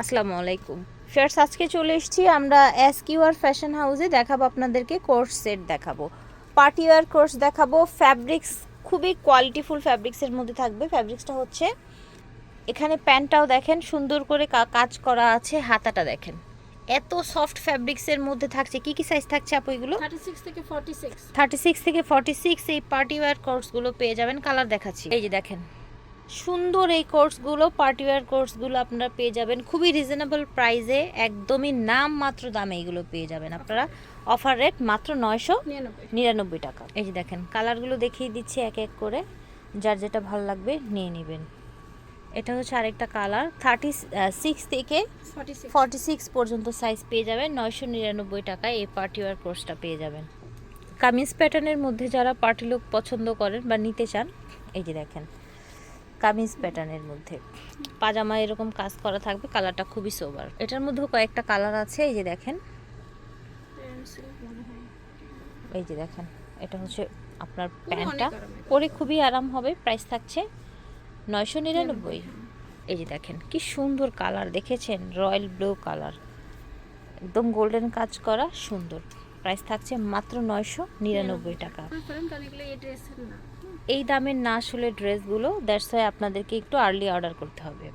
আসসালামু আলাইকুম। ফেয়ার্স আজকে চলে এসেছি আমরা এস কিউআর ফ্যাশন হাউসে দেখাবো আপনাদেরকে কোর্স সেট দেখাবো। পার্টি ওয়ার কোর্স দেখাবো। ফ্যাব্রিক্স খুবই কোয়ালিটিফুল ফ্যাব্রিক্সের মধ্যে থাকবে। ফ্যাব্রিক্সটা হচ্ছে এখানে প্যান্টটাও দেখেন সুন্দর করে কাজ করা আছে হাতাটা দেখেন। এত সফট ফ্যাব্রিক্সের মধ্যে থাকছে। কি কি সাইজ থাকছে আপু এগুলো? 36 থেকে 46 থার্টি সিক্স থেকে ফর্টি সিক্স এই পার্টি ওয়্যার কোর্সগুলো পেয়ে যাবেন। কালার দেখাচ্ছি। এই যে দেখেন সুন্দর এই কোর্সগুলো পার্টি ওয়্যার কোর্সগুলো আপনারা পেয়ে যাবেন। খুবই রিজনেবল প্রাইসে একদমই নাম মাত্র দামে এগুলো পেয়ে যাবেন আপনারা। অফার রেট মাত্র নয়শো নিরানব্বই টাকা। এই যে দেখেন কালারগুলো দেখিয়ে দিচ্ছি এক এক করে। যার যেটা ভালো লাগবে নিয়ে নেবেন। এটা হচ্ছে আরেকটা কালার থার্টি সিক্স থেকে 46 ফর্টি সিক্স পর্যন্ত সাইজ পেয়ে যাবেন। নয়শো নিরানব্বই টাকায় এই পার্টি ওয়ার কোর্সটা পেয়ে যাবেন। কামিজ প্যাটার্নের মধ্যে যারা পার্টি লুক পছন্দ করেন বা নিতে চান এই যে দেখেন কামিজ প্যাটার্নের মধ্যে। পাজামা এরকম কাজ করা থাকবে কালারটা খুবই সোবার। এটার মধ্যেও কয়েকটা কালার আছে এই যে দেখেন। হয় এই যে দেখেন এটা হচ্ছে আপনার প্যান্টটা। পরে খুবই আরাম হবে প্রাইস থাকছে নয়শো নিরানব্বই। এই যে দেখেন কি সুন্দর কালার দেখেছেন? Royal blue colour. একদম গোল্ডেন কাজ করা সুন্দর। প্রাইস থাকছে মাত্র নয়শো নিরানব্বই টাকা। ফ্রেন্ড অনেকগুলো এই দামের না আসলে ড্রেসগুলো দ্যাটস ওয়াই আপনাদেরকে একটু আর্লি অর্ডার করতে হবে।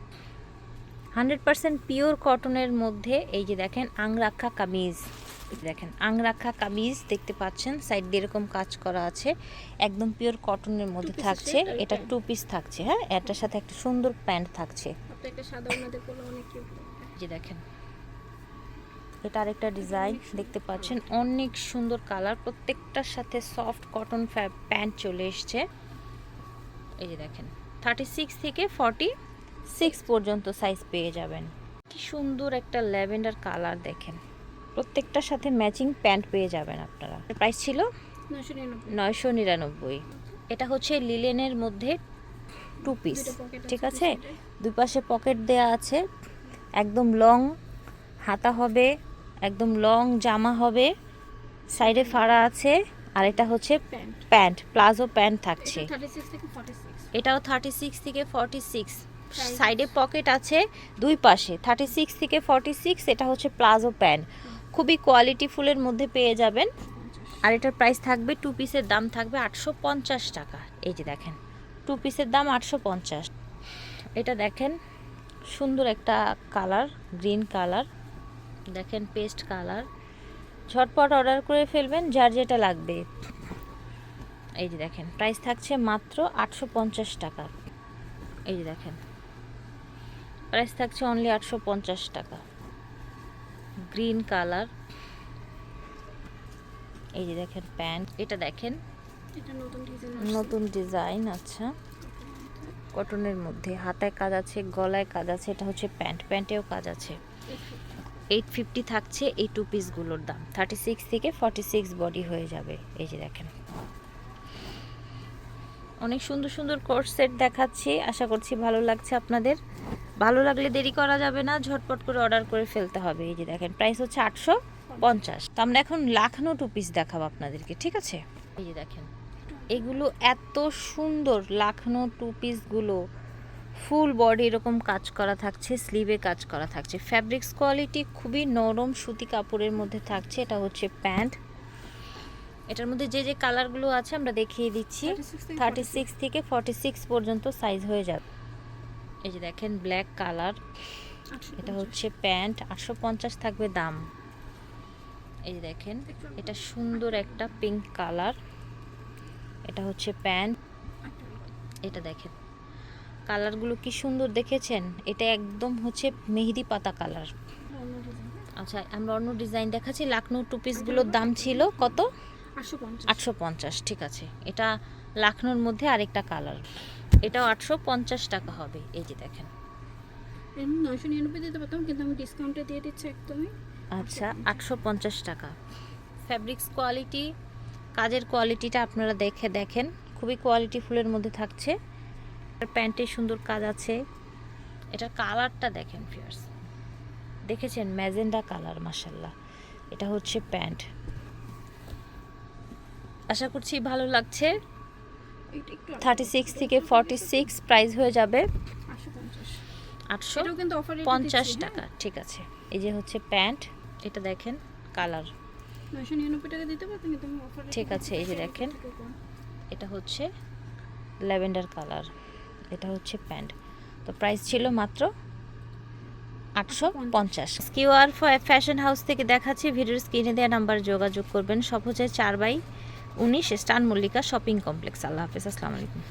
হান্ড্রেড পার্সেন্ট পিওর কটনের মধ্যে এই যে দেখেন আংরাক্ষা কামিজ। দেখেন আংরাক্ষা কামিজ দেখতে পাচ্ছেন সাইড দিয়ে এরকম কাজ করা আছে। একদম পিওর কটনের মধ্যে থাকছে। এটা। টু পিস থাকছে হ্যাঁ? এটার সাথে একটা সুন্দর প্যান্ট থাকছে। যে দেখেন এটা আরেকটা ডিজাইন দেখতে পাচ্ছেন। অনেক সুন্দর কালার প্রত্যেকটার সাথে সফট কটন প্যান্ট চলে এসছে। এই যে দেখেন থার্টি সিক্স থেকে ফর্টি সিক্স পর্যন্ত সাইজ পেয়ে যাবেন। কি সুন্দর একটা ল্যাভেন্ডার কালার দেখেন। প্রত্যেকটার সাথে ম্যাচিং প্যান্ট পেয়ে যাবেন আপনারা। প্রাইস ছিল নয়শো নিরানব্বই। এটা হচ্ছে লিলেনের মধ্যে টু পিস ঠিক আছে? আছে দুই পাশে পকেট দেয়া আছে। একদম লং হাতা হবে। একদম লং জামা হবে সাইডে ফাড়া আছে আর এটা হচ্ছে প্যান্ট প্লাজো প্যান্ট থাকছে। এটা 36 থেকে 46 এটাও থার্টি সিক্স থেকে ফর্টি সিক্স সাইডে পকেট আছে দুই পাশে থার্টি সিক্স থেকে ফর্টি সিক্স এটা হচ্ছে প্লাজো প্যান্ট খুবই কোয়ালিটি ফুলের মধ্যে পেয়ে যাবেন। আর এটার প্রাইস থাকবে টু পিসের দাম থাকবে আটশো পঞ্চাশ টাকা। এই যে দেখেন টু পিসের দাম আটশো পঞ্চাশ। এটা দেখেন সুন্দর একটা কালার গ্রিন কালার দেখেন পেস্ট কালার ঝটপট অর্ডার করে ফেলবেন যার যেটা লাগবে। এই যে দেখেন প্রাইস থাকছে মাত্র আটশো পঞ্চাশ টাকা। এই যে দেখেন প্রাইস থাকছে অনলি আটশো পঞ্চাশ টাকা। গ্রিন কালার এই যে দেখেন প্যান্ট এটা দেখেন এটা নতুন ডিজাইন নতুন ডিজাইন আচ্ছা। কটনের মধ্যে হাতায় কাজ আছে গলায় কাজ আছে এটা হচ্ছে প্যান্ট প্যান্টেও কাজ আছে। এইট ফিফটি থাকছে এই টু পিসগুলোর দাম। থার্টি সিক্স থেকে ফর্টি সিক্স বডি হয়ে যাবে। এই যে দেখেন। অনেক সুন্দর সুন্দর কোর্স সেট দেখাচ্ছি। আশা করছি ভালো লাগছে আপনাদের। ভালো লাগলে দেরি করা যাবে না। ঝটপট করে অর্ডার করে ফেলতে হবে। এই যে দেখেন প্রাইস হচ্ছে আটশো পঞ্চাশ। তো আমরা এখন লাখনো টু পিস দেখাবো আপনাদেরকে, ঠিক আছে? এই যে দেখেন, এগুলো এত সুন্দর লাখনো টু পিসগুলো ফুল বডি এরকম কাজ করা থাকছে স্লিভে কাজ করা থাকছে। ফ্যাব্রিক্স কোয়ালিটি খুবই নরম সুতি কাপড়ের মধ্যে থাকছে এটা হচ্ছে প্যান্ট। এটার মধ্যে যে যে কালারগুলো আছে আমরা দেখিয়ে দিচ্ছি। থার্টি সিক্স থেকে ফর্টি সিক্স পর্যন্ত সাইজ হয়ে যাবে। এই যে দেখেন ব্ল্যাক কালার এটা হচ্ছে প্যান্ট আটশো পঞ্চাশ থাকবে দাম। এই যে দেখেন এটা সুন্দর একটা পিঙ্ক কালার এটা হচ্ছে প্যান্ট। এটা দেখেন। কালারগুলো কি সুন্দর দেখেছেন? এটা একদম হচ্ছে মেহেদি পাতা কালার। আচ্ছা আমরা অন্য ডিজাইন দেখাচ্ছি। লাখনৌ টু পিসগুলোর দাম ছিল কত? 850 আটশো পঞ্চাশ ঠিক আছে। এটা লাখনৌর মধ্যে আরেকটা কালার। এটাও আটশো পঞ্চাশ টাকা হবে। এই যে দেখেন। এমনি 999 দিতে পারতাম কিন্তু আমি ডিসকাউন্টে দিয়ে দিচ্ছি একদমই। আচ্ছা আটশো পঞ্চাশ টাকা। ফ্যাব্রিক্স কোয়ালিটি কাজের কোয়ালিটিটা আপনারা দেখে দেখেন। খুবই কোয়ালিটি ফুলের মধ্যে থাকছে। প্যান্টে সুন্দর কাজ আছে। এটার কালারটা দেখেন ফিয়ার্স দেখেছেন? ম্যাজেন্ডা কালার মাসাল্লাহ এটা হচ্ছে প্যান্ট। আশা করছি ভালো লাগছে। থার্টি সিক্স থেকে ফর্টি সিক্স প্রাইস হয়ে যাবে। আটশো পঞ্চাশ টাকা ঠিক আছে। এই যে হচ্ছে প্যান্ট এটা দেখেন কালার। ঠিক আছে, এই যে দেখেন। এটা হচ্ছে ল্যাভেন্ডার কালার। এটা হচ্ছে প্যান্ট। তো প্রাইস ছিল মাত্র আটশো পঞ্চাশ। কিউআর ফ্যাশন হাউস থেকে দেখাচ্ছি, ভিডিওর স্ক্রিনে দেওয়া নাম্বার যোগাযোগ করবেন। সব হচ্ছে চার বাই উনিশ, স্টান মল্লিকা শপিং কমপ্লেক্স। আল্লাহ হাফিজ, আসসালামু আলাইকুম।